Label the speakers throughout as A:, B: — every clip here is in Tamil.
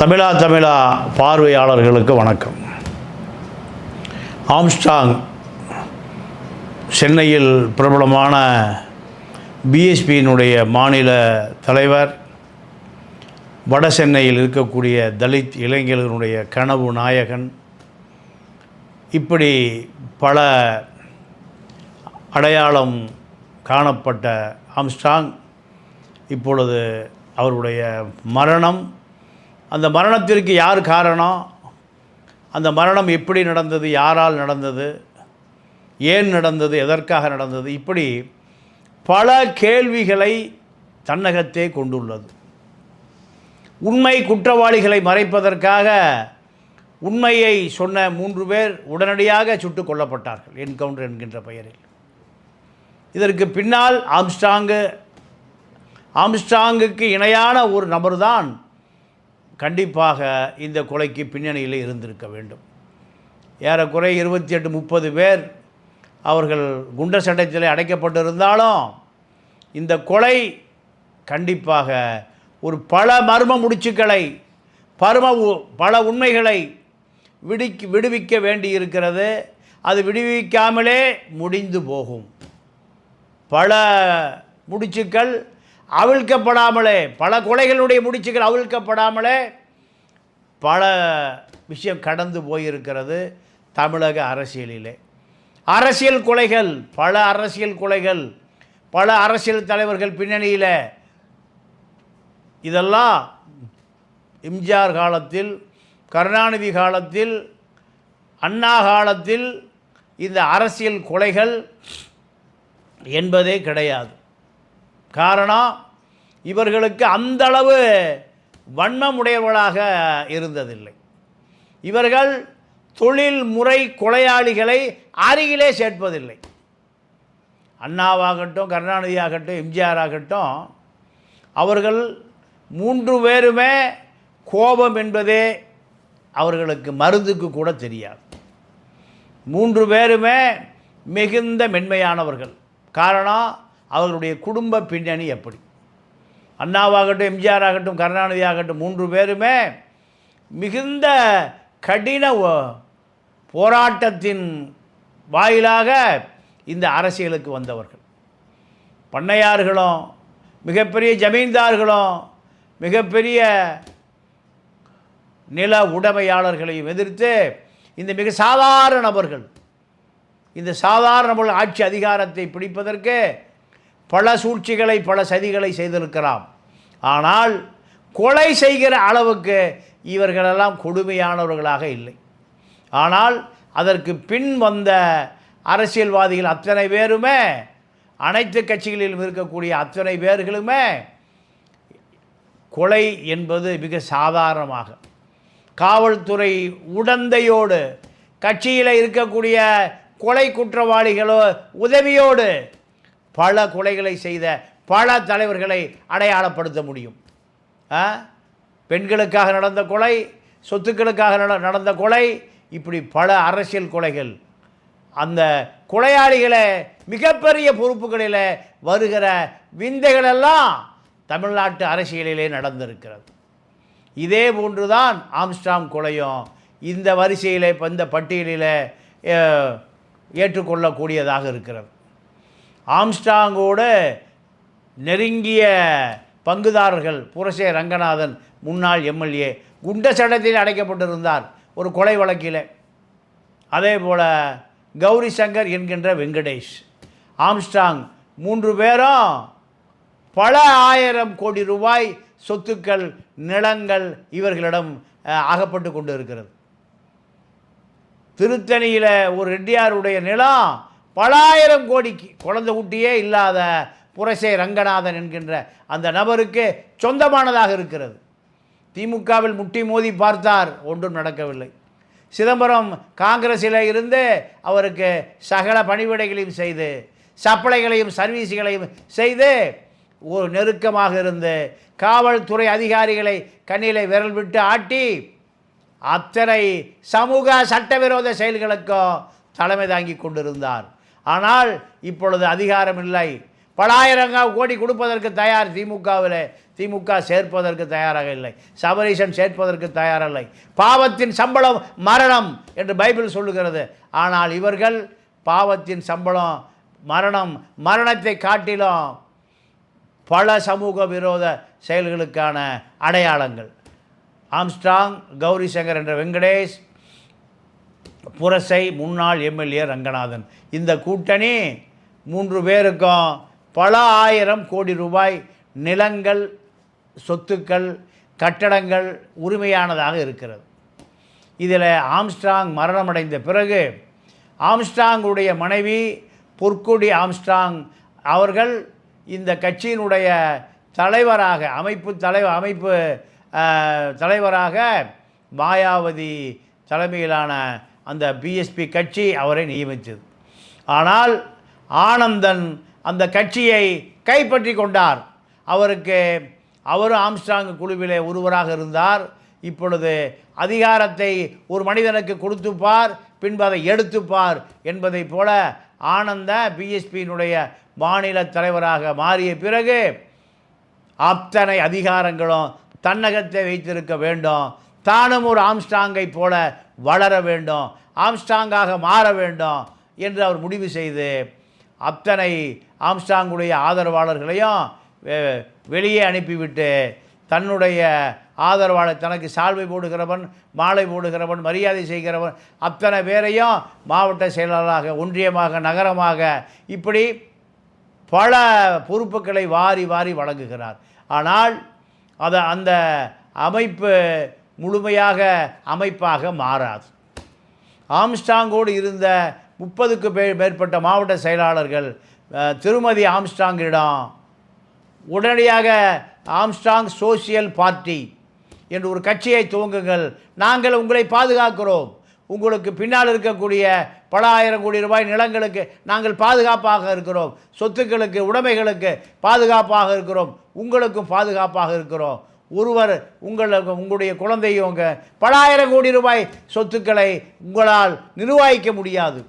A: தமிழா தமிழா பார்வையாளர்களுக்கு வணக்கம். ஆம்ஸ்டாங் சென்னையில் பிரபலமான பிஎஸ்பியினுடைய மாநில தலைவர் வட சென்னையில் இருக்கக்கூடிய தலித் இளைஞர்களுடைய கனவு நாயகன் இப்படி பல அடையாளம் காணப்பட்ட ஆம்ஸ்டாங் இப்பொழுது அவருடைய மரணம் அந்த மரணத்திற்கு யார் காரணம்? அந்த மரணம் எப்படி நடந்தது? யாரால் நடந்தது? ஏன் நடந்தது? எதற்காக நடந்தது? இப்படி பல கேள்விகளை தன்னகத்தே கொண்டுள்ளது. உண்மை குற்றவாளிகளை மறைப்பதற்காக உண்மையை சொன்ன மூன்று பேர் உடனடியாக சுட்டுக் கொல்லப்பட்டார்கள் என்கவுண்டர் என்கின்ற பெயரில். இதற்கு பின்னால் ஆம்ஸ்டாங்கு ஆம்ஸ்டாங்குக்கு இணையான ஒரு நபர்தான் கண்டிப்பாக இந்த கொலைக்கு பின்னணியில் இருந்திருக்க வேண்டும். ஏறக்குறை இருபத்தி எட்டு முப்பது பேர் அவர்கள் குண்ட சட்டத்தில் அடைக்கப்பட்டிருந்தாலும் இந்த கொலை கண்டிப்பாக ஒரு பல மர்ம முடிச்சுக்களை பரும உ- பல உண்மைகளை விடிக்கு விடுவிக்க வேண்டியிருக்கிறது. அது விடுவிக்காமலே முடிந்து போகும். பல முடிச்சுக்கள் அவிழ்க்கப்படாமலே பல கொலைகளுடைய முடிச்சுகள் அவிழ்க்கப்படாமலே பல விஷயம் கடந்து போயிருக்கிறது தமிழக அரசியலிலே. அரசியல் கொலைகள் பல அரசியல் கொலைகள் பல அரசியல் தலைவர்கள் பின்னணியில் இதெல்லாம் எம்ஜிஆர் காலத்தில் கருணாநிதி காலத்தில் அண்ணா காலத்தில் இந்த அரசியல் கொலைகள் என்பதே கிடையாது. காரணம் இவர்களுக்கு அந்தளவு வன்மமுடையவர்களாக இருந்ததில்லை. இவர்கள் தொழில் முறை கொலையாளிகளை அருகிலே சேர்ப்பதில்லை. அண்ணாவாகட்டும் கருணாநிதி ஆகட்டும் எம்ஜிஆர் ஆகட்டும் அவர்கள் மூன்று பேருமே கோபம் என்பதே அவர்களுக்கு மருந்துக்கு கூட தெரியாது. மூன்று பேருமே மிகுந்த மென்மையானவர்கள். காரணம் அவர்களுடைய குடும்ப பின்னணி எப்படி? அண்ணாவாகட்டும் எம்ஜிஆர் ஆகட்டும் கருணாநிதி ஆகட்டும் மூன்று பேருமே மிகுந்த கடின போராட்டத்தின் வாயிலாக இந்த அரசியலுக்கு வந்தவர்கள். பண்ணையார்களும் மிகப்பெரிய ஜமீன்தார்களும் மிகப்பெரிய நில உடைமையாளர்களையும் எதிர்த்து இந்த மிக சாதாரண நபர்கள் இந்த சாதாரண நபர்கள் ஆட்சி அதிகாரத்தை பிடிப்பதற்கு பல சூழ்ச்சிகளை பல சதிகளை செய்திருக்கலாம் ஆனால் கொலை செய்கிற அளவுக்கு இவர்களெல்லாம் கொடுமையானவர்களாக இல்லை. ஆனால் அதற்கு பின் வந்த அரசியல்வாதிகள் அத்தனை பேருமே அனைத்து கட்சிகளிலும் இருக்கக்கூடிய அத்தனை பேர்களுமே கொலை என்பது மிக சாதாரணமாக. காவல்துறை உடந்தையோடு கட்சியில் இருக்கக்கூடிய கொலை குற்றவாளிகளோ உதவியோடு பல கொலைகளை செய்த பல தலைவர்களை அடையாளப்படுத்த முடியும். ஆ? பெண்களுக்காக நடந்த கொலை சொத்துக்களுக்காக நட- நடந்த கொலை இப்படி பல அரசியல் கொலைகள். அந்த கொலையாளிகளை மிகப்பெரிய பொறுப்புகளில் வருகிற விந்தைகளெல்லாம் தமிழ்நாட்டு அரசியலிலே நடந்திருக்கிறது. இதே போன்று தான் ஆம்ஸ்டாங் கொலையும் இந்த வரிசையில் இப்போ இந்த பட்டியலில் ஏற்றுக்கொள்ளக்கூடியதாக இருக்கிறது. ஆம்ஸ்டாங்கோடு நெருங்கிய பங்குதாரர்கள் புரசே ரங்கநாதன் முன்னாள் எம்எல்ஏ குண்ட சட்டத்தில் அடைக்கப்பட்டிருந்தார் ஒரு கொலை வழக்கில். அதே போல் கௌரி சங்கர் என்கின்ற வெங்கடேஷ். ஆம்ஸ்டாங் மூன்று பேரும் பல ஆயிரம் கோடி ரூபாய் சொத்துக்கள் நிலங்கள் இவர்களிடம் அகப்பட்டு கொண்டு இருக்கிறது திருத்தணியில் ஒரு ரெட்டியாருடைய நிலம் பலாயிரம் கோடிக்கு குழந்தை குட்டியே இல்லாத புரசை ரங்கநாதன் என்கின்ற அந்த நபருக்கு சொந்தமானதாக இருக்கிறது. திமுகவில் முட்டி மோதி பார்த்தார் ஒன்றும் நடக்கவில்லை. சிதம்பரம் காங்கிரஸில் இருந்து அவருக்கு சகல பணிவிடைகளையும் செய்து சப்ளைகளையும் சர்வீஸுகளையும் செய்து ஒரு நெருக்கமாக இருந்து காவல்துறை அதிகாரிகளை கண்ணிலை விரல் விட்டு ஆட்டி அத்தனை சமூக சட்டவிரோத செயல்களுக்கும் தலைமை தாங்கி கொண்டிருந்தார். ஆனால் இப்பொழுது அதிகாரம் இல்லை. பல கோடி கொடுப்பதற்கு தயார் திமுகவில். திமுக சேர்ப்பதற்கு தயாராக இல்லை. சபரீசன் சேர்ப்பதற்கு தயாரில்லை. பாவத்தின் சம்பளம் மரணம் என்று பைபிள் சொல்லுகிறது. ஆனால் இவர்கள் பாவத்தின் சம்பளம் மரணம் மரணத்தை காட்டிலும் பல சமூக விரோத செயல்களுக்கான அடையாளங்கள். ஆம்ஸ்ட்ராங் கௌரி சங்கர் என்ற வெங்கடேஷ் புரசை முன்னாள் எம்எல்ஏ ரங்கநாதன். இந்த கூட்டணி மூன்று பேருக்கும் பல ஆயிரம் கோடி ரூபாய் நிலங்கள் சொத்துக்கள் கட்டடங்கள் உரிமையானதாக இருக்கிறது. இதில் ஆம்ஸ்ட்ராங் மரணமடைந்த பிறகு ஆம்ஸ்ட்ராங்குடைய மனைவி பொற்கொடி ஆம்ஸ்ட்ராங் அவர்கள் இந்த கட்சியினுடைய தலைவராக அமைப்பு தலைவர் அமைப்பு தலைவராக மாயாவதி தலைமையிலான அந்த பிஎஸ்பி கட்சி அவரை நியமித்தது. ஆனால் ஆனந்தன் அந்த கட்சியை கைப்பற்றி கொண்டார். அவருக்கு அவரும் ஆம்ஸ்டாங் குழுவிலே ஒருவராக இருந்தார். இப்பொழுது அதிகாரத்தை ஒரு மனிதனுக்கு கொடுத்துப்பார் பின்பு அதை எடுத்துப்பார் என்பதைப் போல ஆனந்த பிஎஸ்பியினுடைய மாநில தலைவராக மாறிய பிறகு அத்தனை அதிகாரங்களும் தன்னகத்தை வைத்திருக்க வேண்டும். தானும் ஒரு ஆம்ஸ்டாங்கை போல வளர வேண்டும் ஆம்ஸ்டாங்காக மாற வேண்டும் என்று அவர் முடிவு செய்து அத்தனை ஆம்ஸ்டாங்குடைய ஆதரவாளர்களையும் வெளியே அனுப்பிவிட்டு தன்னுடைய ஆதரவாளர் தனக்கு சால்வை போடுகிறவன் மாலை போடுகிறவன் மரியாதை செய்கிறவன் அத்தனை பேரையும் மாவட்ட செயலாளராக ஒன்றியமாக நகரமாக இப்படி பல பொறுப்புகளை வாரி வாரி வழங்குகிறார். ஆனால் அதை அந்த அமைப்பு முழுமையாக அமைப்பாக மாறாது. ஆம்ஸ்டாங்கோடு இருந்த முப்பதுக்கு மேற்பட்ட மாவட்ட செயலாளர்கள் திருமதி ஆம்ஸ்டாங்கிடம் உடனடியாக ஆம்ஸ்டாங் சோசியல் பார்ட்டி என்று ஒரு கட்சியை துவங்குங்கள். நாங்கள் உங்களை பாதுகாக்கிறோம். உங்களுக்கு பின்னால் இருக்கக்கூடிய பல ஆயிரம் கோடி ரூபாய் நிலங்களுக்கு நாங்கள் பாதுகாப்பாக இருக்கிறோம். சொத்துக்களுக்கு உடைமைகளுக்கு பாதுகாப்பாக இருக்கிறோம். உங்களுக்கும் பாதுகாப்பாக இருக்கிறோம். ஒருவர் உங்களுக்கு உங்களுடைய குழந்தையும் உங்க பல ஆயிரம் கோடி ரூபாய் சொத்துக்களை உங்களால் நிர்வாகிக்க முடியாது.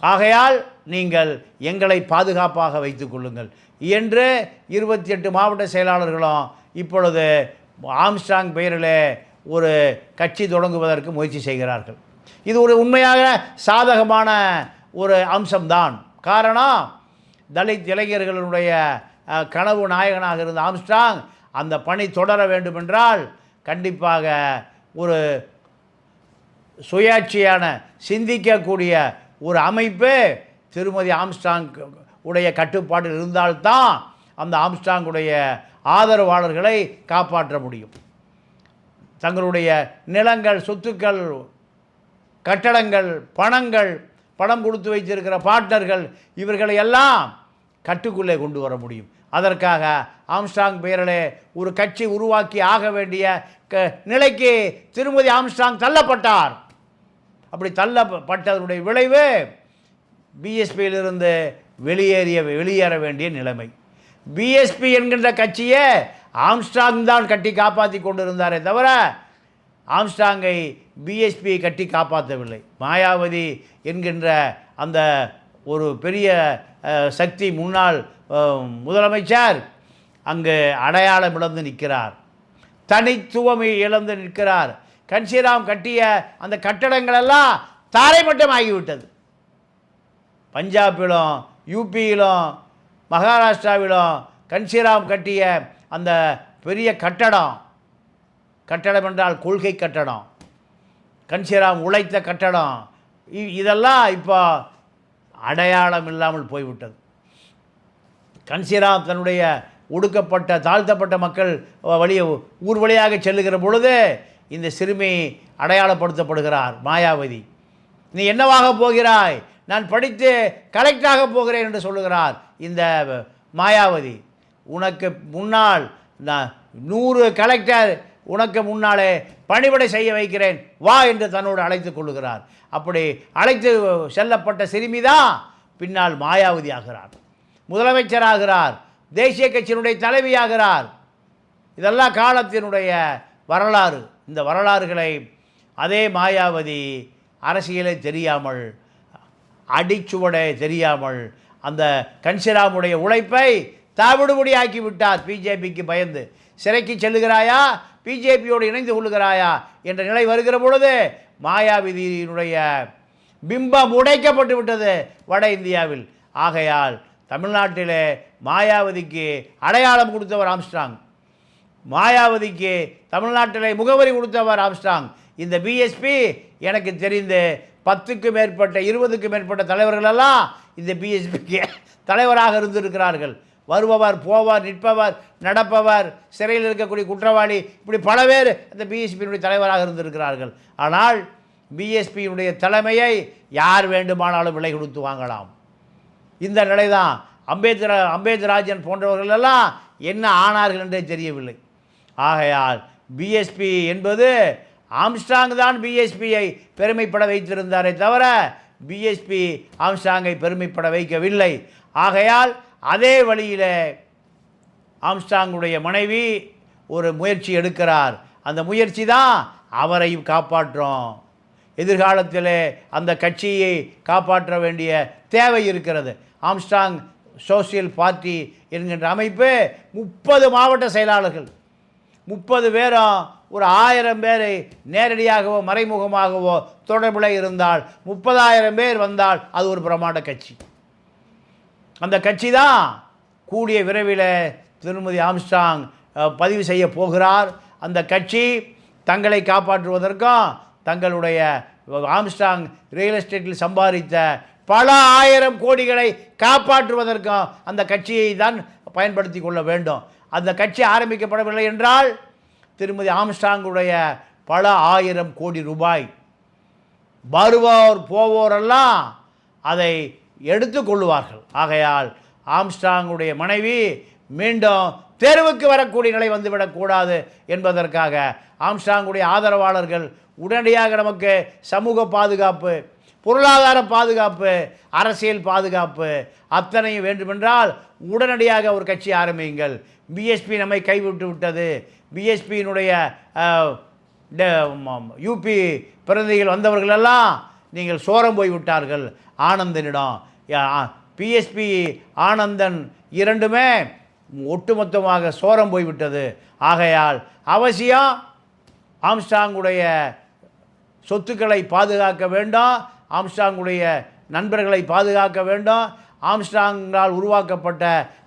A: ஆகையால் நீங்கள் எங்களை பாதுகாப்பாக வைத்து கொள்ளுங்கள். என்று இருபத்தி எட்டு மாவட்ட செயலாளர்களும் இப்பொழுது ஆம்ஸ்டாங் பெயரில் ஒரு கட்சி தொடங்குவதற்கு முயற்சி செய்கிறார்கள். இது ஒரு உண்மையாக சாதகமான ஒரு அம்சம்தான். காரணம் தலித் இளைஞர்களுடைய கனவு நாயகனாக இருந்த ஆம்ஸ்டாங் அந்த பணி தொடர வேண்டுமென்றால் கண்டிப்பாக ஒரு சுயாட்சியான சிந்திக்கக்கூடிய ஒரு அமைப்பு திருமதி ஆம்ஸ்டாங் உடைய கட்டுப்பாட்டில் இருந்தால்தான் அந்த ஆம்ஸ்டாங்குடைய ஆதரவாளர்களை காப்பாற்ற முடியும். தங்களுடைய நிலங்கள் சொத்துக்கள் கட்டடங்கள் பணங்கள் பணம் கொடுத்து வைத்திருக்கிற பார்ட்னர்கள் இவர்களை எல்லாம் கட்டுக்குள்ளே கொண்டு வர முடியும். அதற்காக ஆம்ஸ்டாங் பெயரிலே ஒரு கட்சி உருவாக்கி ஆக வேண்டிய க நிலைக்கு திருமதி ஆம்ஸ்டாங் தள்ளப்பட்டார். அப்படி தள்ளப்பட்டதனுடைய விளைவு பிஎஸ்பியிலிருந்து வெளியேறிய வெளியேற வேண்டிய நிலைமை. பிஎஸ்பி என்கின்ற கட்சியை ஆம்ஸ்டாங் தான் கட்டி காப்பாற்றி கொண்டிருந்தாரே தவிர ஆம்ஸ்டாங்கை பிஎஸ்பி கட்டி காப்பாற்றவில்லை மாயாவதி என்கின்ற அந்த ஒரு பெரிய சக்தி முன்னாள் முதலமைச்சர் அங்கு அடையாளம் இழந்து நிற்கிறார். தனித்துவமை இழந்து நிற்கிறார். கன்சிராம் கட்டிய அந்த கட்டடங்களெல்லாம் தாரைமட்டம் ஆகிவிட்டது. பஞ்சாபிலும் யூபியிலும் மகாராஷ்டிராவிலும் கன்சிராம் கட்டிய அந்த பெரிய கட்டடம் கட்டடம் என்றால் கொள்கை கட்டடம் கன்சிராம் உழைத்த கட்டடம் இ- இதெல்லாம் இப்போ அடையாளம் இல்லாமல் போய்விட்டது. கன்சிராம் தன்னுடைய ஒடுக்கப்பட்ட தாழ்த்தப்பட்ட மக்கள் வழிய ஊர் வழியாக செல்லுகிற பொழுது இந்த சிறுமி அடையாளப்படுத்தப்படுகிறார் மாயாவதி. நீ என்னவாக போகிறாய்? நான் படித்து கலெக்டராக போகிறேன் என்று சொல்லுகிறார் இந்த மாயாவதி. உனக்கு முன்னால் நான் நூறு கலெக்டர் உனக்கு முன்னாலே பணிவிடை செய்ய வைக்கிறேன். வா என்று தன்னோடு அழைத்து கொள்ளுகிறார். அப்படி அழைத்து செல்லப்பட்ட சிறுமி தான் பின்னால் மாயாவதி ஆகிறார். முதலமைச்சராகிறார். தேசிய கட்சியினுடைய தலைவியாகிறார். இதெல்லாம் காலத்தினுடைய வரலாறு. இந்த வரலாறுகளை அதே மாயாவதி அரசியலை தெரியாமல் அடிச்சுவடை தெரியாமல் அந்த கன்சிராமுடைய உழைப்பை தாவிடுபடி ஆக்கிவிட்டார் பிஜேபிக்கு பயந்து. சிறைக்கு செல்லுகிறாயா? பிஜேபியோடு இணைந்து கொள்கிறாயா என்ற நிலை வருகிற பொழுது மாயாவதியினுடைய பிம்பம் உடைக்கப்பட்டு விட்டது வட இந்தியாவில். ஆகையால் தமிழ்நாட்டிலே மாயாவதிக்கு அடையாளம் கொடுத்தவர் ஆம்ஸ்ட்ராங். மாயாவதிக்கு தமிழ்நாட்டிலே முகவரி கொடுத்தவர் ஆம்ஸ்ட்ராங். இந்த பிஎஸ்பி எனக்கு தெரிந்து பத்துக்கும் மேற்பட்ட இருபதுக்கும் மேற்பட்ட தலைவர்களெல்லாம் இந்த பிஎஸ்பிக்கு தலைவராக இருந்திருக்கிறார்கள். வருபவர் போவார் நிற்பவர் நடப்பவர் சிறையில் இருக்கக்கூடிய குற்றவாளி இப்படி பல பேர் இந்த பிஎஸ்பியினுடைய தலைவராக இருந்திருக்கிறார்கள். ஆனால் பிஎஸ்பியினுடைய தலைமையை யார் வேண்டுமானாலும் விலை கொடுத்து வாங்கலாம். இந்த நிலை தான் அம்பேத்கர் அம்பேத்கராஜன் போன்றவர்கள் எல்லாம் என்ன ஆனார்கள் என்றே தெரியவில்லை. ஆகையால் பிஎஸ்பி என்பது ஆம்ஸ்டாங் தான் பிஎஸ்பியை பெருமைப்பட வைத்திருந்தாரே தவிர பிஎஸ்பி ஆம்ஸ்டாங்கை பெருமைப்பட வைக்கவில்லை. ஆகையால் அதே வழியில் ஆம்ஸ்டாங்குடைய மனைவி ஒரு முயற்சி எடுக்கிறார். அந்த முயற்சி தான் அவரையும் காப்பாற்றும். எதிர்காலத்தில் அந்த கட்சியை காப்பாற்ற வேண்டிய தேவை இருக்கிறது. ஆம்ஸ்டாங் சோசியல் பார்ட்டி என்கின்ற அமைப்பு முப்பது மாவட்ட செயலாளர்கள். முப்பது பேரும் ஒரு ஆயிரம் பேரை நேரடியாகவோ மறைமுகமாகவோ தொடர்பில் இருந்தால் முப்பதாயிரம் பேர் வந்தால் அது ஒரு பிரமாண்ட கட்சி. அந்த கட்சி தான் கூடிய விரைவில் திருமதி ஆம்ஸ்டாங் பதிவு செய்ய போகிறார். அந்த கட்சி தங்களை காப்பாற்றுவதற்கும் தங்களுடைய ஆம்ஸ்டாங் ரியல் எஸ்டேட்டில் சம்பாதித்த பல ஆயிரம் கோடிகளை காப்பாற்றுவதற்கும் அந்த கட்சியை தான் பயன்படுத்தி கொள்ள வேண்டும். அந்த கட்சி ஆரம்பிக்கப்படவில்லை என்றால் திருமதி ஆம்ஸ்டாங்குடைய பல ஆயிரம் கோடி ரூபாய் வருவோர் போவோரெல்லாம் அதை எடுத்துக்கொள்ளுவார்கள் ஆகையால் ஆம்ஸ்டாங்குடைய மனைவி மீண்டும் தேர்வுக்கு வரக்கூடிய நிலை வந்துவிடக்கூடாது என்பதற்காக ஆம்ஸ்டாங்குடைய ஆதரவாளர்கள் உடனடியாக நமக்கு சமூக பாதுகாப்பு பொருளாதார பாதுகாப்பு அரசியல் பாதுகாப்பு அத்தனையும் வேண்டுமென்றால் உடனடியாக ஒரு கட்சி ஆரம்பியுங்கள். பிஎஸ்பி நம்மை கைவிட்டு விட்டது. பிஎஸ்பியினுடைய யூபி பிரதிநிதிகள் வந்தவர்களெல்லாம் நீங்கள் சோரம் போய்விட்டார்கள். ஆனந்தனிடம் பிஎஸ்பி ஆனந்தன் இரண்டுமே ஒட்டுமொத்தமாக சோரம் போய்விட்டது. ஆகையால் அவசியம் ஆம்ஸ்டாங்குடைய சொத்துக்களை பாதுகாக்க வேண்டும் ஆம்ஸ்டாங்குடைய நண்பர்களை பாதுகாக்க வேண்டும் ஆம்ஸ்டாங்கால் உருவாக்கப்பட்ட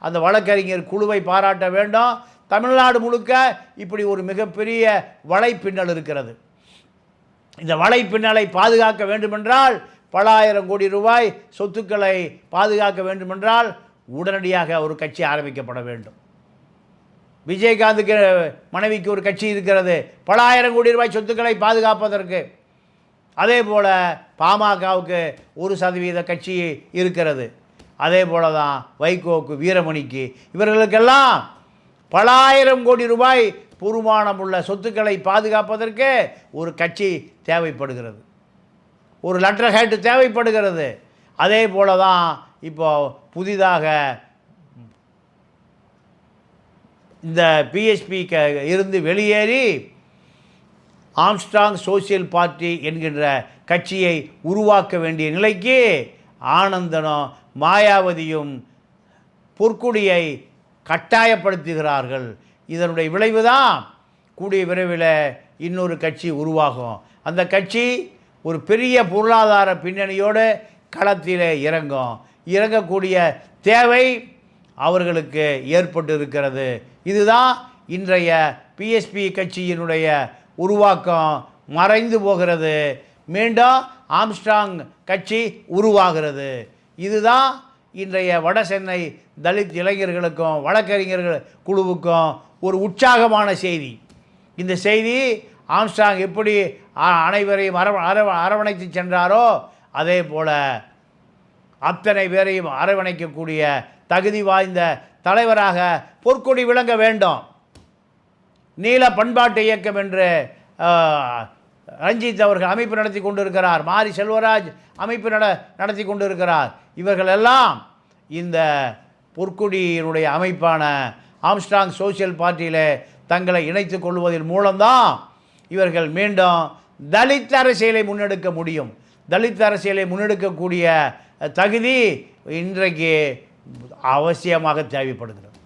A: அந்த வழக்கறிஞர் குழுவை பாராட்ட வேண்டும் தமிழ்நாடு முழுக்க இப்படி ஒரு மிகப்பெரிய வலைப்பின்னல் இருக்கிறது. இந்த வலைப்பின்னலை பாதுகாக்க வேண்டுமென்றால் பல ஆயிரம் கோடி ரூபாய் சொத்துக்களை பாதுகாக்க வேண்டுமென்றால் உடனடியாக ஒரு கட்சி ஆரம்பிக்கப்பட வேண்டும். விஜயகாந்துக்கு மனைவிக்கு ஒரு கட்சி இருக்கிறது. பல ஆயிரம் கோடி ரூபாய் சொத்துக்களை பாதுகாப்பதற்கு. அதே போல் பாமகவுக்கு ஒரு சதவீத கட்சி இருக்கிறது. அதே போல தான் வைகோவுக்கு வீரமணிக்கு இவர்களுக்கெல்லாம் பல ஆயிரம் கோடி ரூபாய் பொறுமானம் சொத்துக்களை பாதுகாப்பதற்கு ஒரு கட்சி தேவைப்படுகிறது. ஒரு லெட்டர் ஹேட்டு தேவைப்படுகிறது. அதே போல தான் இப்போ புதிதாக இந்த பிஎஸ்பி க இருந்து வெளியேறி ஆம்ஸ்ட்ராங் சோசியல் பார்ட்டி என்கின்ற கட்சியை உருவாக்க வேண்டிய நிலைக்கு ஆனந்தனும் மாயாவதியும் பொற்குடியை கட்டாயப்படுத்துகிறார்கள். இதனுடைய விளைவு தான் கூடிய விரைவில் இன்னொரு கட்சி உருவாகும். அந்த கட்சி ஒரு பெரிய பொருளாதார பின்னணியோடு களத்தில் இறங்கும். இறங்கக்கூடிய தேவை அவர்களுக்கு ஏற்பட்டு இருக்கிறது இதுதான் இன்றைய பிஎஸ்பி கட்சியினுடைய உருவாக்கம். மறைந்து போகிறது. மீண்டும் ஆம்ஸ்ட்ராங் கட்சி உருவாகிறது. இதுதான் இன்றைய வட சென்னை தலித் இளைஞர்களுக்கும் வழக்கறிஞர்கள் குழுவுக்கும் ஒரு உற்சாகமான செய்தி. இந்த செய்தி ஆம்ஸ்டாங் எப்படி அனைவரையும் அரவ அரவ அரவணைத்து சென்றாரோ அதே போல அத்தனை பேரையும் அரவணைக்கக்கூடிய தகுதி வாய்ந்த தலைவராக பொற்கொடி விளங்க வேண்டும். நீல பண்பாட்டு இயக்கம் என்று ரஞ்சித் அவர்கள் அமைப்பு நடத்தி கொண்டிருக்கிறார். மாரி செல்வராஜ் அமைப்பு நட நடத்தி கொண்டிருக்கிறார். இவர்களெல்லாம் இந்த பொற்குடியினுடைய அமைப்பான ஆம்ஸ்ட்ராங் சோசியல் பார்ட்டியில் தங்களை இணைத்து கொள்வதன் மூலம்தான் இவர்கள் மீண்டும் தலித் அரசியலை முன்னெடுக்க முடியும். தலித் அரசியலை முன்னெடுக்கக்கூடிய தகுதி இன்றைக்கு அவசியமாக தேவைப்படுகிறது.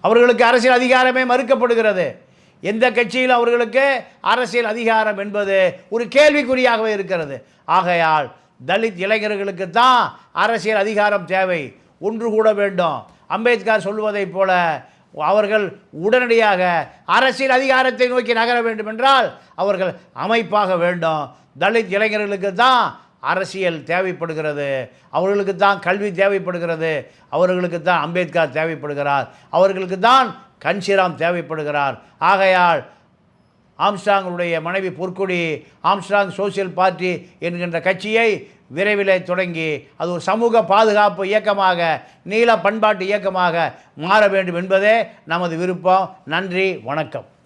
A: அவர்களுக்கு அரசியல் அதிகாரமே மறுக்கப்படுகிறது. எந்த கட்சியில் அவர்களுக்கு அரசியல் அதிகாரம் என்பது ஒரு கேள்விக்குறியாகவே இருக்கிறது. ஆகையால் தலித் இளைஞர்களுக்கு தான் அரசியல் அதிகாரம் தேவை. ஒன்று கூட வேண்டும். அம்பேத்கர் சொல்வதைப் போல அவர்கள் உடனடியாக அரசியல் அதிகாரத்தை நோக்கி நகர வேண்டும் என்றால் அவர்கள் அமைப்பாக வேண்டும். தலித் இளைஞர்களுக்கு தான் அரசியல் தேவைப்படுகிறது. அவர்களுக்கு தான் கல்வி தேவைப்படுகிறது. அவர்களுக்கு தான் அம்பேத்கர் தேவைப்படுகிறார். அவர்களுக்கு தான் கன்ஷிராம் தேவைப்படுகிறார். ஆகையால் ஆம்ஸ்டாங்களுடைய மனைவி பொற்கொடி ஆம்ஸ்டாங் சோசியல் பார்ட்டி என்கின்ற கட்சியை விரைவிலே தொடங்கி அது ஒரு சமூக பாதுகாப்பு இயக்கமாக நீல பண்பாட்டு இயக்கமாக மாற வேண்டும் என்பதே நமது விருப்பம். நன்றி வணக்கம்.